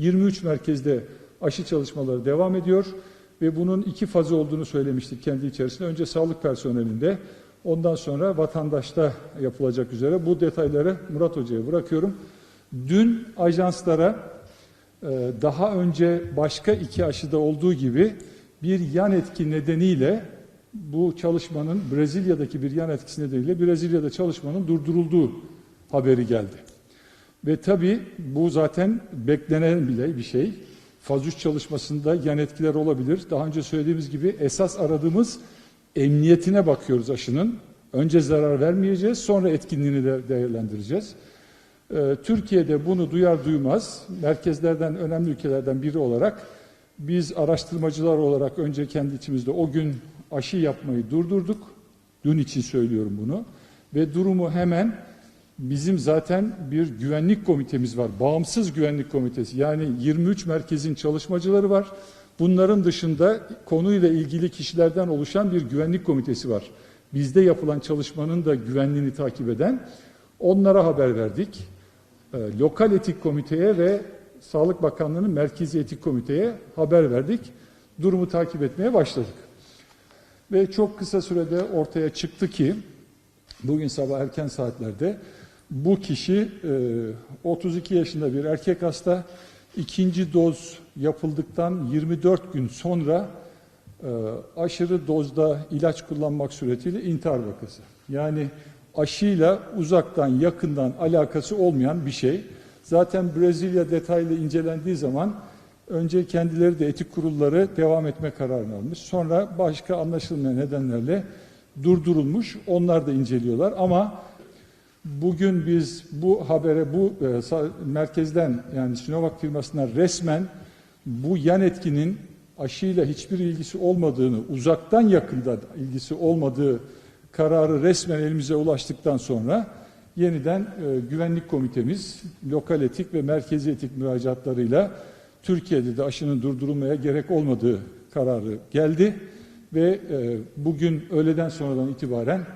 23 merkezde aşı çalışmaları devam ediyor ve bunun iki fazı olduğunu söylemiştik kendi içerisinde. Önce sağlık personelinde, ondan sonra vatandaşta yapılacak üzere. Bu detayları Murat Hoca'ya bırakıyorum. Dün ajanslara e, daha önce başka iki aşıda olduğu gibi bir yan etki nedeniyle bu çalışmanın Brezilya'daki bir yan etkisi nedeniyle Brezilya'da çalışmanın durdurulduğu haberi geldi. Ve tabii bu zaten beklenen bile bir şey. Faz 3 çalışmasında yan etkiler olabilir. Daha önce söylediğimiz gibi esas aradığımız emniyetine bakıyoruz aşının. Önce zarar vermeyeceğiz, sonra etkinliğini de değerlendireceğiz. Ee, Türkiye'de bunu duyar duymaz merkezlerden, önemli ülkelerden biri olarak biz araştırmacılar olarak önce kendi içimizde o gün aşı yapmayı durdurduk. Dün için söylüyorum bunu. Ve durumu hemen bizim zaten bir güvenlik komitemiz var. Bağımsız güvenlik komitesi. Yani 23 merkezin çalışmacıları var. Bunların dışında konuyla ilgili kişilerden oluşan bir güvenlik komitesi var. Bizde yapılan çalışmanın da güvenliğini takip eden onlara haber verdik. Ee, lokal etik komiteye ve Sağlık Bakanlığı'nın merkezi etik komiteye haber verdik. Durumu takip etmeye başladık. Ve çok kısa sürede ortaya çıktı ki bugün sabah erken saatlerde bu kişi e, 32 yaşında bir erkek hasta ikinci doz yapıldıktan 24 gün sonra e, aşırı dozda ilaç kullanmak suretiyle intihar vakası. Yani aşıyla uzaktan yakından alakası olmayan bir şey. Zaten Brezilya detaylı incelendiği zaman önce kendileri de etik kurulları devam etme kararını almış. Sonra başka anlaşılmayan nedenlerle durdurulmuş. Onlar da inceliyorlar ama bugün biz bu habere bu e, merkezden yani Sinovac firmasına resmen bu yan etkinin aşıyla hiçbir ilgisi olmadığını, uzaktan yakında ilgisi olmadığı kararı resmen elimize ulaştıktan sonra yeniden e, güvenlik komitemiz lokal etik ve merkezi etik müracaatlarıyla Türkiye'de de aşının durdurulmaya gerek olmadığı kararı geldi ve e, bugün öğleden sonradan itibaren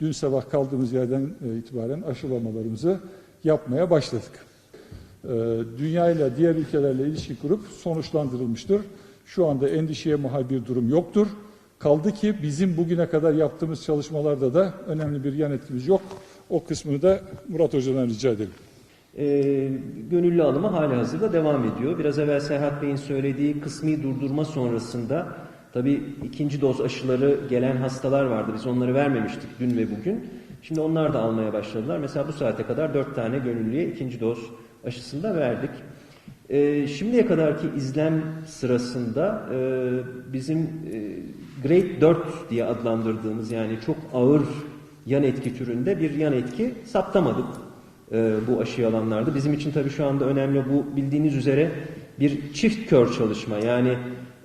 dün sabah kaldığımız yerden e, itibaren aşılamalarımızı yapmaya başladık. E, Dünya ile diğer ülkelerle ilişki kurup sonuçlandırılmıştır. Şu anda endişeye mahal bir durum yoktur. Kaldı ki bizim bugüne kadar yaptığımız çalışmalarda da önemli bir yan etkimiz yok. O kısmını da Murat Hoca'dan rica edelim. E, gönüllü alımı hala hazırda devam ediyor. Biraz evvel Serhat Bey'in söylediği kısmi durdurma sonrasında tabii ikinci doz aşıları gelen hastalar vardı. Biz onları vermemiştik dün ve bugün. Şimdi onlar da almaya başladılar. Mesela bu saate kadar dört tane gönüllüye ikinci doz aşısını da verdik. E, şimdiye kadarki izlem sırasında e, bizim e, grade 4 diye adlandırdığımız yani çok ağır yan etki türünde bir yan etki saptamadık e, bu aşıyı alanlarda. Bizim için tabii şu anda önemli bu bildiğiniz üzere bir çift kör çalışma. Yani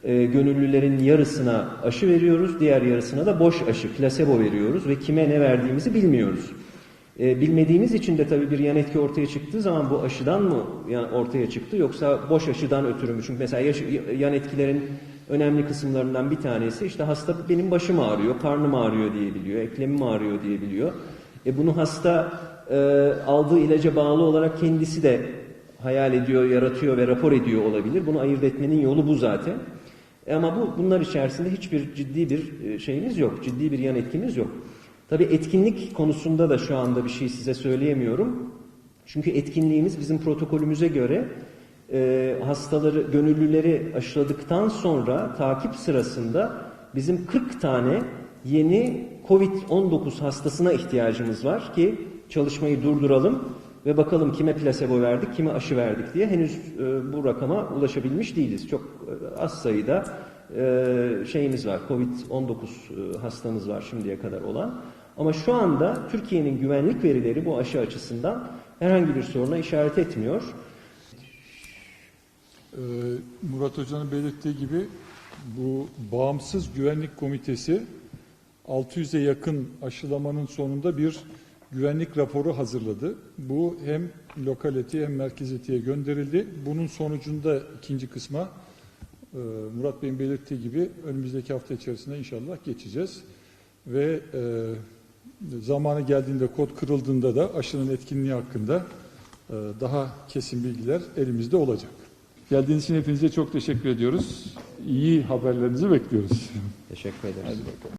e, gönüllülerin yarısına aşı veriyoruz, diğer yarısına da boş aşı, plasebo veriyoruz ve kime ne verdiğimizi bilmiyoruz. E, bilmediğimiz için de tabii bir yan etki ortaya çıktığı zaman bu aşıdan mı ya- ortaya çıktı yoksa boş aşıdan ötürü mü? Çünkü mesela yaş- yan etkilerin önemli kısımlarından bir tanesi işte hasta benim başım ağrıyor, karnım ağrıyor diyebiliyor, eklemim ağrıyor diyebiliyor. E bunu hasta e, aldığı ilaca bağlı olarak kendisi de hayal ediyor, yaratıyor ve rapor ediyor olabilir. Bunu ayırt etmenin yolu bu zaten. E ama bu bunlar içerisinde hiçbir ciddi bir e, şeyimiz yok, ciddi bir yan etkimiz yok. Tabii etkinlik konusunda da şu anda bir şey size söyleyemiyorum. Çünkü etkinliğimiz bizim protokolümüze göre e, hastaları, gönüllüleri aşıladıktan sonra takip sırasında bizim 40 tane yeni COVID-19 hastasına ihtiyacımız var ki çalışmayı durduralım ve bakalım kime plasebo verdik, kime aşı verdik diye henüz e, bu rakama ulaşabilmiş değiliz. Çok az sayıda e, şeyimiz var, COVID-19 e, hastamız var şimdiye kadar olan. Ama şu anda Türkiye'nin güvenlik verileri bu aşı açısından herhangi bir soruna işaret etmiyor. Ee, Murat Hoca'nın belirttiği gibi bu bağımsız güvenlik komitesi 600'e yakın aşılamanın sonunda bir güvenlik raporu hazırladı. Bu hem lokal etiğe hem merkez etiğe gönderildi. Bunun sonucunda ikinci kısma e, Murat Bey'in belirttiği gibi önümüzdeki hafta içerisinde inşallah geçeceğiz. Ve e, zamanı geldiğinde kod kırıldığında da aşının etkinliği hakkında e, daha kesin bilgiler elimizde olacak. Geldiğiniz için hepinize çok teşekkür ediyoruz. İyi haberlerinizi bekliyoruz. Teşekkür ederiz.